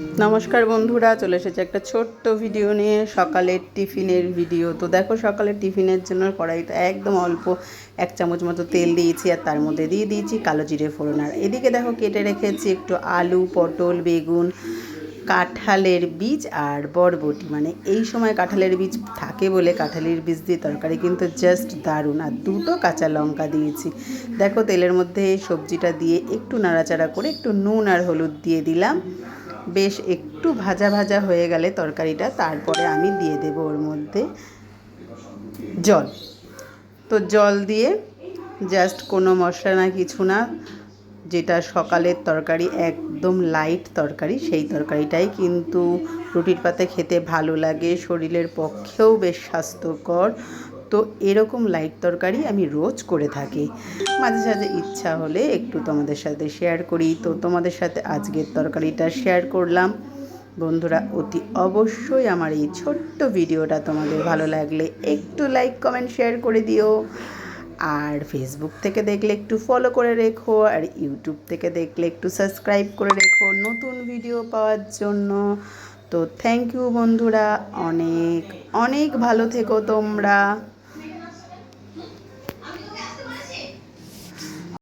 নমস্কার বন্ধুরা, চলে এসেছে একটা ছোট্ট ভিডিও নিয়ে, সকালের টিফিনের ভিডিও তো দেখো সকালের টিফিনের জন্য কড়াইটা একদম অল্প এক চামচ মতো তেল দিয়েছি আর তার মধ্যে দিয়ে দিয়েছি কালো জিরে ফোড়ন। আর এদিকে দেখো কেটে রেখেছি একটু আলু, পটল, বেগুন, কাঁঠালের বীজ আর বরবটি। মানে এই সময় কাঁঠালের বীজ থাকে বলে কাঁঠালের বীজ দিয়ে তরকারি কিন্তু জাস্ট দারুণ। আর দুটো কাঁচা লঙ্কা দিয়েছি। দেখো তেলের মধ্যে সবজিটা দিয়ে একটু নাড়াচাড়া করে একটু নুন আর হলুদ দিয়ে দিলাম। বেশ একটু ভাজা ভাজা হয়ে গেলে তরকারিটা, তারপরে আমি দিয়ে দেব ওর মধ্যে জল। তো জল দিয়ে জাস্ট কোনো মশলা না কিছু না, যেটা সকালের তরকারি, একদম লাইট তরকারি, সেই তরকারিটাই কিন্তু রুটির পাতে খেতে ভালো লাগে, শরীরের পক্ষেও বেশ স্বাস্থ্যকর। তো এরকম লাইট তরকারি আমি রোজ করে থাকি। মাঝে সাঝে ইচ্ছা হলে একটু তোমাদের সাথে শেয়ার করি। তো তোমাদের সাথে আজকের তরকারিটা শেয়ার করলাম। বন্ধুরা, অতি অবশ্যই আমার এই ছোট্ট ভিডিওটা তোমাদের ভালো লাগলে একটু লাইক কমেন্ট শেয়ার করে দিও। আর ফেসবুক থেকে দেখলে একটু ফলো করে রেখো। আর ইউটিউব থেকে দেখলে একটু সাবস্ক্রাইব করে রেখো নতুন ভিডিও পাওয়ার জন্য। তো থ্যাংক ইউ বন্ধুরা, অনেক অনেক ভালো থেকো তোমরা।